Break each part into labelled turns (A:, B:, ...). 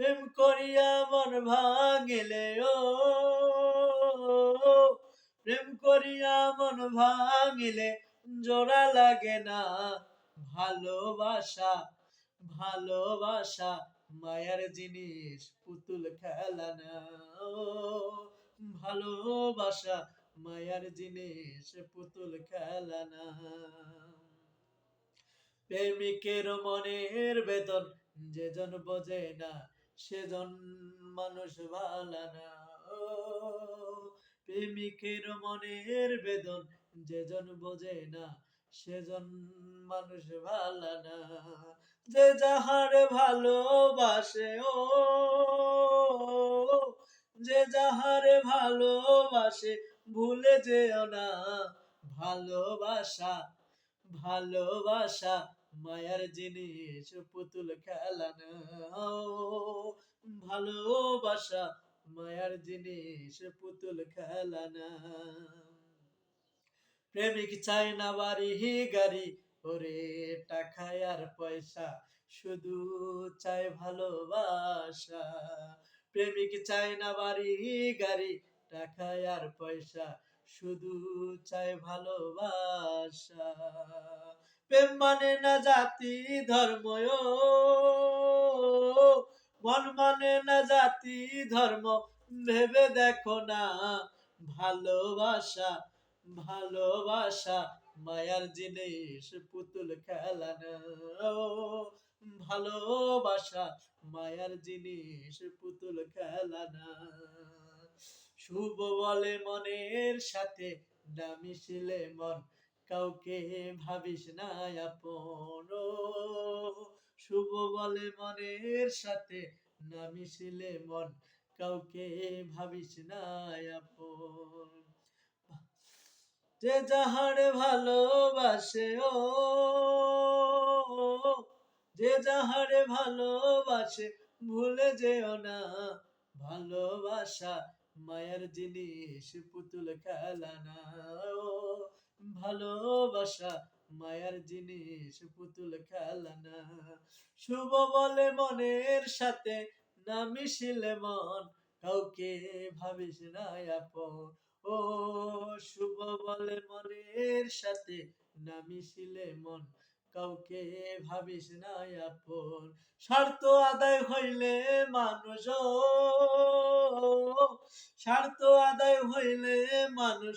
A: প্রেম করিয়া মন ভাঙিলে, ও, প্রেম করিয়া মন ভাঙিলে জোড়া লাগে না। ভালোবাসা ভালোবাসা, মায়ার জিনিস, পুতুল খেলা না ভালোবাসা, মায়ার জিনিস, পুতুল খেলা না। প্রেমিকের মনের বেদন যেজন বোঝে না সেজন মানুষ ভালা না ও প্রেমিকের মনের বেদন যেজন বোঝে না সেজন মানুষ ভালা না যে যাহার ভালোবাসে, ও যে যাহার ভালোবাসে, ভুলে যেও না। ভালোবাসা ভালোবাসা মায়ার জিনিস পুতুল খেলা না ও ভালোবাসা মায়ার জিনিস পুতুল খেলা না প্রেমিক চাই না বাড়ি, গাড়ি, ওরে টাকা আর পয়সা, শুধু চাই ভালোবাসা। প্রেমিক চাই না বাড়ি, গাড়ি, টাকা আর পয়সা, শুধু চাই ভালোবাসা। প্রেম মানে না জাতি, ধর্ম মন মানে না জাতি, ধর্ম, ভেবে দেখো না। ভালোবাসা ভালোবাসা, মায়ার জিনিস, পুতুল খেলা না ভালোবাসা, মায়ার জিনিস, পুতুল খেলা না শুভ বলে মনের সাথে না মিশিলে মন কাউকে ভাবিস না আপন শুভ বলে মনের সাথে না মিশিলে মন, কাউকে ভাবিস না আপন। যে যাহারে ভালোবাসে ও, যে যাহারে ভালোবাসে ভুলে যেও না। ভালোবাসা মায়ের জিনিস, পুতুল খেলা না ও। ভালোবাসা, মায়ের জিনিস, পুতুল খেলা না শুভ বলে মনের সাথে না মিশিলে মন, কাউকে ভাবিস না আপন। ও, শুভ বলে মনের সাথে না মিশিলে মন, কাউকে ভাবিস না আপন। স্বার্থ আদায় হইলে মানুষ স্বার্থ আদায় হইলে মানুষ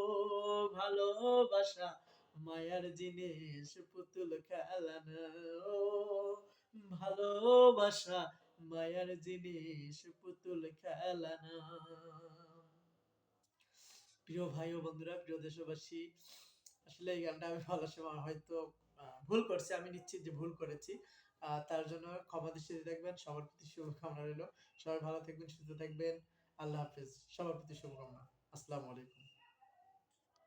A: ভালোবাসা, মায়ার জিনিস পুতুল খেলা না ও, ভালোবাসা, মায়ার জিনিস পুতুল খেলা না প্রিয় ভাই ও বন্ধুরা, প্রিয় দেশবাসী, আসলে এই গানটা আমি বলার সময় হয়তো ভুল করছি, আমি নিশ্চিত যে ভুল করেছি। তার জন্য ক্ষমা দৃষ্টিতে দেখবেন, সবার প্রতি শুভকামনা রইল। সবাই ভালো থাকবেন, সুস্থ থাকবেন। আল্লাহ হাফেজ, সবার প্রতি শুভকামনা। আসসালামু আলাইকুম।